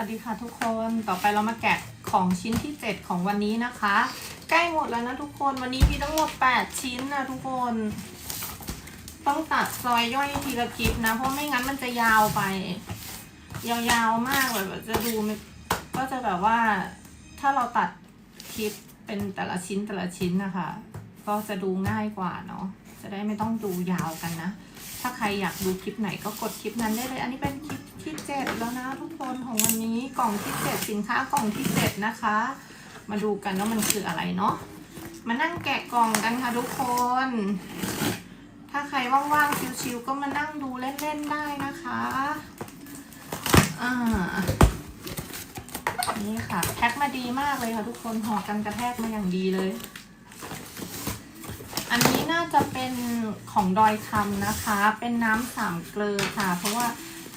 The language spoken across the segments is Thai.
วัสดีค่ะทุกคน ต่อไปเรามาแกะของชิ้นที่ 7 ของวันนี้นะคะ ใกล้หมดแล้วนะทุกคน วันนี้มีทั้งหมด 8 ชิ้นนะทุกคน ต้องตัดซอยย่อยทีละคลิปนะ เพราะไม่งั้นมันจะยาวไป ยาวๆมากแบบจะดูก็จะแบบว่า ถ้าเราตัดคลิปเป็นแต่ละชิ้นแต่ละชิ้นนะคะ ก็จะดูง่ายกว่าเนาะ จะได้ไม่ต้องดูยาวกันนะ ถ้าใครอยากดูคลิปไหนก็กดคลิปนั้นได้เลย อันนี้เป็นคลิปที่เจ็ดแล้วนะทุกคนของวันนี้กล่องที่เจ็ดสินค้ากล่องที่เจ็ดนะคะ มาดูกันว่ามันคืออะไรเนาะมานั่งแกะกล่องกันค่ะทุกคน ถ้าใครว่างๆชิวๆก็มานั่งดูเล่นๆได้นะคะอ่านี่ค่ะ แพ็คมาดีมากเลยค่ะทุกคนห่อกันกระแทกมาอย่างดีเลย อันนี้น่าจะเป็นของดอยคำนะคะ เป็นน้ำสามเกลือค่ะ เพราะว่า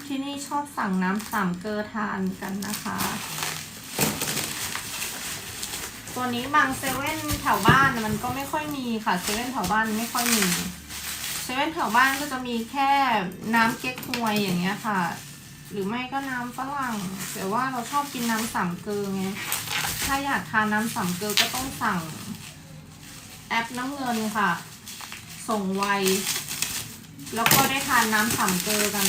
ที่นี่ชอบสั่งน้ำสามเกลือทานกันนะคะ ตัวนี้บางเซเว่นแถวบ้านมันก็ไม่ค่อยมีค่ะเซเว่นแถวบ้านไม่ค่อยมีเซเว่นแถวบ้านก็จะมีแค่น้ำเก๊กฮวยอย่างเงี้ยค่ะ หรือไม่ก็น้ำฝรั่งแต่ว่าเราชอบกินน้ำสามเกลือไงถ้าอยากทานน้ำสามเกลือก็ต้องสั่ง แอปน้ำเงินค่ะ ส่งไว แล้วก็ได้ทานน้ำสามเกลือกัน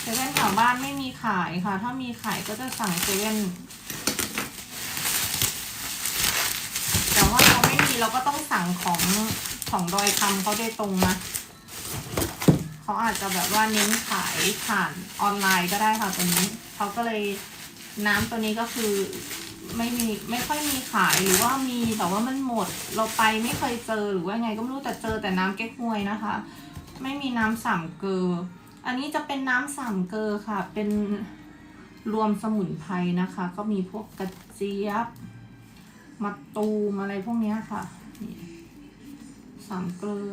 เซเว่นแถวบ้านไม่มีขายค่ะ ถ้ามีขายก็จะสั่งเซเว่นแต่ว่าเราไม่มีเราก็ต้องสั่งของของดอยคำเขาโดยตรงนะเขาอาจจะแบบว่าเน้นขายผ่านออนไลน์ก็ได้ค่ะตัวนี้เขาก็เลยน้ำตัวนี้ก็คือ ไม่มีไม่ค่อยมีขายหรือว่ามีแต่ว่ามันหมด เราไปไม่เคยเจอหรือว่าไงก็ไม่รู้แต่เจอแต่น้ำเก๊กฮวยนะคะ ไม่มีน้ำสามเกลออันนี้จะเป็นน้ำสามเกลอค่ะ เป็นรวมสมุนไพรนะคะ ก็มีพวกกระเจี๊ยบมะตูมอะไรพวกนี้ค่ะนี่สามเกลอ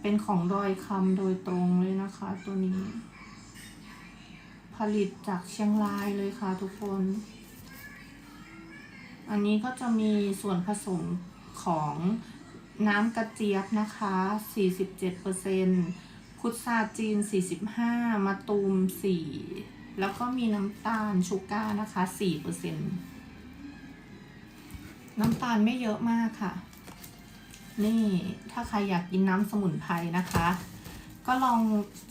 เป็นของดอยคำโดยตรงเลยนะคะ ตัวนี้ ผลิตจากเชียงรายเลยค่ะทุกคน อันนี้ก็จะมีส่วนผสมของน้ำกระเจี๊ยบนะคะ 47%พุทราจีน 45มะตูม 4 แล้วก็มีน้ำตาลชูก้านะคะ 4%น้ำตาลไม่เยอะมากค่ะ นี่ถ้าใครอยากกินน้ำสมุนไพรนะคะ ก็ลอง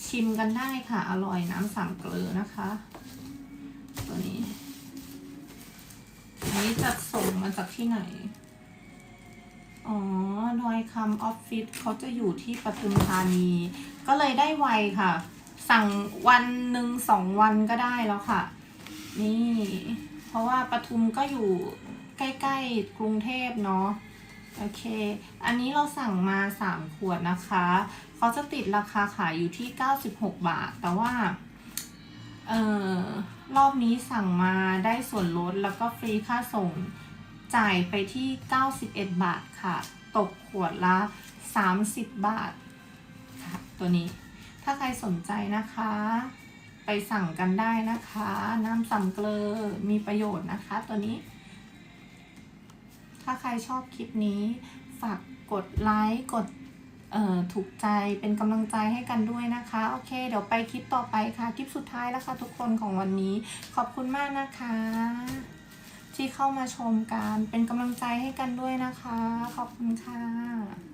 ชิมกันได้ค่ะ อร่อยน้ำสามเกลือนะคะ ตัวนี้ มาจากที่ไหน อ๋อ ดอยคำออฟฟิศเขาจะอยู่ที่ปทุมธานี ก็เลยได้ไวค่ะ สั่งวันหนึ่งสองวันก็ได้แล้วค่ะ นี่ เพราะว่าปทุมก็อยู่ใกล้ๆกรุงเทพเนาะโอเค อันนี้เราสั่งมา 3 ขวดนะคะ เขาจะติดราคาขายอยู่ที่ 96 บาท แต่ว่า เอ่อรอบนี้สั่งมาได้ส่วนลดแล้วก็ฟรีค่าส่ง จ่ายไปที่ 91 บาทค่ะ ตกขวดละ 30 บาทค่ะตัวนี้ ถ้าใครสนใจนะคะ ไปสั่งกันได้นะคะ น้ำสำเกลอมีประโยชน์นะคะ ตัวนี้ ถ้าใครชอบคลิปนี้ ฝากกดไลค์กดถูกใจเป็นกำลังใจให้กันด้วยนะคะ โอเค เดี๋ยวไปคลิปต่อไปค่ะ คลิปสุดท้ายแล้วค่ะทุกคนของวันนี้ ขอบคุณมากนะคะ ที่เข้ามาชมกัน เป็นกำลังใจให้กันด้วยนะคะ ขอบคุณค่ะ